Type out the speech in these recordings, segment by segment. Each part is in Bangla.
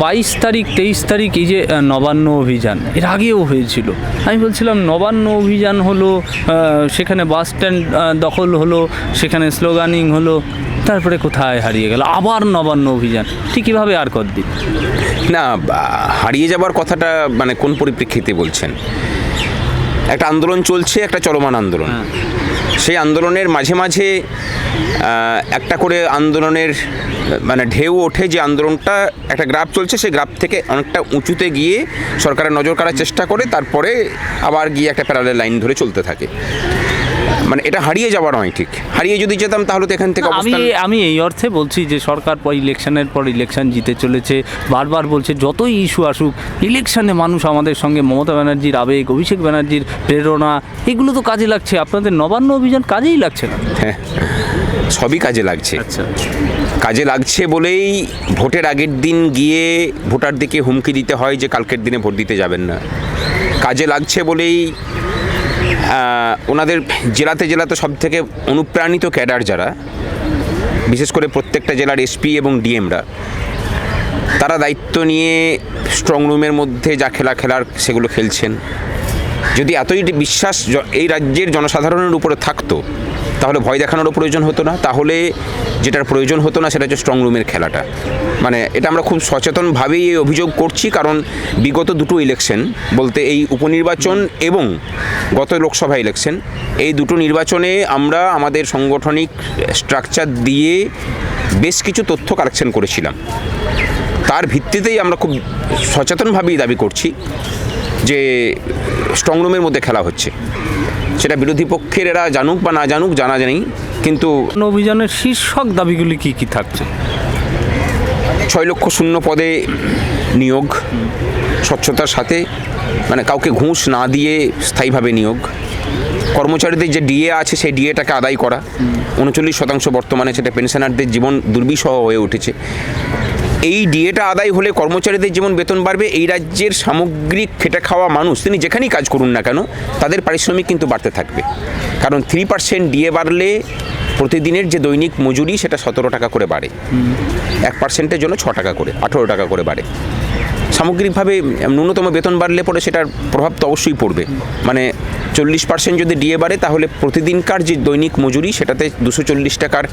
বাইশ তারিখ তেইশ তারিখ এই যে নবান্ন অভিযান এর আগেও হয়েছিল। আমি বলছিলাম নবান্ন অভিযান হলো সেখানে বাস স্ট্যান্ড দখল হলো সেখানে স্লোগানিং হলো তারপরে কোথায় হারিয়ে গেল? আবার নবান্ন অভিযান ঠিক কীভাবে আর কতদিন? না হারিয়ে যাবার কথাটা মানে কোন পরিপ্রেক্ষিতে বলছেন? একটা আন্দোলন চলছে একটা চলমান আন্দোলন। সেই আন্দোলনের মাঝে মাঝে একটা করে আন্দোলনের মানে ঢেউ ওঠে যে আন্দোলনটা, একটা গ্রাফ চলছে, সেই গ্রাফ থেকে অনেকটা উঁচুতে গিয়ে সরকারের নজর কাড়ার চেষ্টা করে, তারপরে আবার গিয়ে একটা প্যারালের লাইন ধরে চলতে থাকে। মানে এটা হারিয়ে যাওয়া নয় ঠিক। হারিয়ে যদি যেতাম তাহলে তো এখান থেকে আমি আমি এই অর্থে বলছি যে সরকার পর ইলেকশনের পর ইলেকশন জিতে চলেছে বারবার বলছে যতই ইস্যু আসুক ইলেকশনে মানুষ আমাদের সঙ্গে মমতা ব্যানার্জির আবেগ অভিষেক ব্যানার্জির প্রেরণা এগুলো তো কাজে লাগছে। আপনাদের নবান্ন অভিযান কাজেই লাগছে না? হ্যাঁ সবই কাজে লাগছে। আচ্ছা। কাজে লাগছে বলেই ভোটের আগের দিন গিয়ে ভোটারদিকে হুমকি দিতে হয় যে কালকের দিনে ভোট দিতে যাবেন না। কাজে লাগছে বলেই ওনাদের জেলাতে জেলাতে সব থেকে অনুপ্রাণিত ক্যাডার যারা, বিশেষ করে প্রত্যেকটা জেলার এসপি এবং ডিএমরা, তারা দায়িত্ব নিয়ে স্ট্রং রুমের মধ্যে যা খেলা খেলার সেগুলো খেলছেন। যদি এতই বিশ্বাস এই রাজ্যের জনসাধারণের উপরে থাকতো তাহলে ভয় দেখানোরও প্রয়োজন হতো না। তাহলে যেটার প্রয়োজন হতো না সেটা হচ্ছে স্ট্রং রুমের খেলাটা। মানে এটা আমরা খুব সচেতনভাবেই এই অভিযোগ করছি, কারণ বিগত দুটো ইলেকশন বলতে এই উপনির্বাচন এবং গত লোকসভা ইলেকশন এই দুটো নির্বাচনে আমরা আমাদের সাংগঠনিক স্ট্রাকচার দিয়ে বেশ কিছু তথ্য কালেকশন করেছিলাম। তার ভিত্তিতেই আমরা খুব সচেতনভাবেই দাবি করছি যে স্ট্রং রুমের মধ্যে খেলা হচ্ছে। সেটা বিরোধী পক্ষের এরা জানুক বা না জানুক জানা নেই কিন্তু অভিযানের শীর্ষক দাবিগুলি কি কি থাকছে? ছয় লক্ষ শূন্য পদে নিয়োগ স্বচ্ছতার সাথে মানে কাউকে ঘুষ না দিয়ে স্থায়ীভাবে নিয়োগ। কর্মচারীদের যে ডিএ আছে সেই ডিএটাকে আদায় করা। উনচল্লিশ শতাংশ বর্তমানে সেটা পেনশনারদের জীবন দুর্বিষহ হয়ে উঠেছে। এই ডিএটা আদায় হলে কর্মচারীদের যেমন বেতন বাড়বে, এই রাজ্যের সামগ্রিক খেটে খাওয়া মানুষ তিনি যেখানেই কাজ করুন না কেন, তাদের পারিশ্রমিক কিন্তু বাড়তে থাকবে। কারণ থ্রি পার্সেন্ট ডিএ বাড়লে প্রতিদিনের যে দৈনিক মজুরি সেটা সতেরো টাকা করে বাড়ে। এক পার্সেন্টের জন্য ছ টাকা করে, আঠেরো টাকা করে বাড়ে। সামগ্রিকভাবে ন্যূনতম বেতন বাড়লে পরে সেটার প্রভাব তো অবশ্যই পড়বে। মানে চল্লিশ পার্সেন্ট যদি ডিএ বাড়ে, তাহলে প্রতিদিনকার যে দৈনিক মজুরি, সেটাতে দুশো চল্লিশ টাকার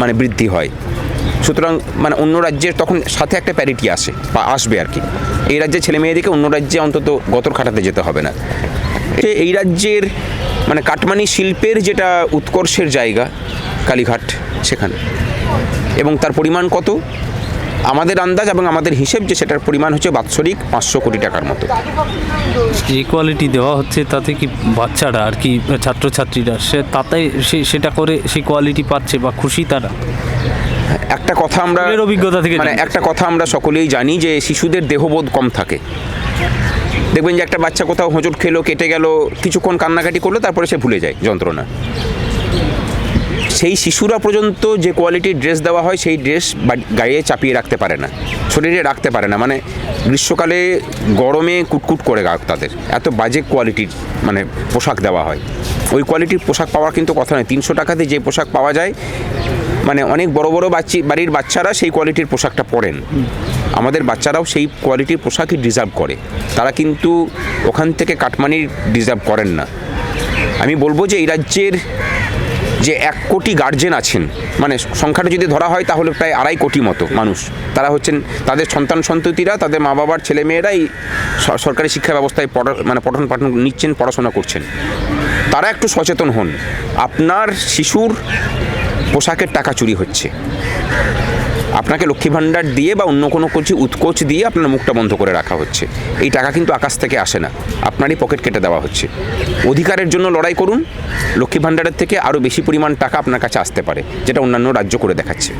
মানে বৃদ্ধি হয়। সুতরাং মানে অন্য রাজ্যের তখন সাথে একটা প্যারিটি আসে বা আসবে আর কি। এই রাজ্যের ছেলে মেয়েদেরকে অন্য রাজ্যে অন্তত গতর খাটাতে যেতে হবে না। এই রাজ্যের মানে কাটমানি শিল্পের যেটা উৎকর্ষের জায়গা কালীঘাট সেখানে। এবং তার পরিমাণ কত? আমাদের আন্দাজ এবং আমাদের হিসেব যে সেটার পরিমাণ হচ্ছে বাৎসরিক পাঁচশো কোটি টাকার মতো। যে কোয়ালিটি দেওয়া হচ্ছে তাতে কি বাচ্চারা আর কি ছাত্রছাত্রীরা, সে তাতে সেটা করে সেই কোয়ালিটি পাচ্ছে বা খুশি তারা? একটা কথা আমরা অভিজ্ঞতা থেকে মানে একটা কথা আমরা সকলেই জানি যে শিশুদের দেহবোধ কম থাকে। দেখবেন যে একটা বাচ্চা কোথাও হোঁচট খেলো কেটে গেল কিছুক্ষণ কান্নাকাটি করল তারপরে সে ভুলে যায় যন্ত্রণা। সেই শিশুরা পর্যন্ত যে কোয়ালিটির ড্রেস দেওয়া হয় সেই ড্রেস গায়ে চাপিয়ে রাখতে পারে না। শরীরে রাখতে পারে না। মানে গ্রীষ্মকালে গরমে কুটকুট করে গা তাদের। এত বাজে কোয়ালিটির মানে পোশাক দেওয়া হয়। ওই কোয়ালিটির পোশাক পাওয়ার কিন্তু কথা নয়। তিনশো টাকাতে যে পোশাক পাওয়া যায় মানে অনেক বড় বড় বাচ্চি বাড়ির বাচ্চারা সেই কোয়ালিটির পোশাকটা পরেন। আমাদের বাচ্চারাও সেই কোয়ালিটির পোশাকই ডিজার্ভ করে। তারা কিন্তু ওখান থেকে কাটমানির ডিজার্ভ করেন না। আমি বলব যে এই রাজ্যের যে এক কোটি গার্জেন আছেন মানে সংখ্যাটা যদি ধরা হয় তাহলে প্রায় আড়াই কোটি মতো মানুষ। তারা হচ্ছেন, তাদের সন্তান সন্ততিরা, তাদের মা বাবার ছেলে মেয়েরাই সরকারি শিক্ষা ব্যবস্থায় পড়া মানে পঠন পাঠন নিচ্ছেন, পড়াশোনা করছেন। তারা একটু সচেতন হন। আপনার শিশুর পোশাকের টাকা চুরি হচ্ছে। আপনাকে লক্ষ্মী ভাণ্ডার দিয়ে বা অন্য কোনো কিছু উৎকোচ দিয়ে আপনার মুখটা বন্ধ করে রাখা হচ্ছে। এই টাকা কিন্তু আকাশ থেকে আসে না। আপনারই পকেট কেটে দেওয়া হচ্ছে। অধিকারের জন্য লড়াই করুন। লক্ষ্মী ভাণ্ডারের থেকে আরও বেশি পরিমাণ টাকা আপনার কাছে আসতে পারে, যেটা অন্যান্য রাজ্য করে দেখাচ্ছে।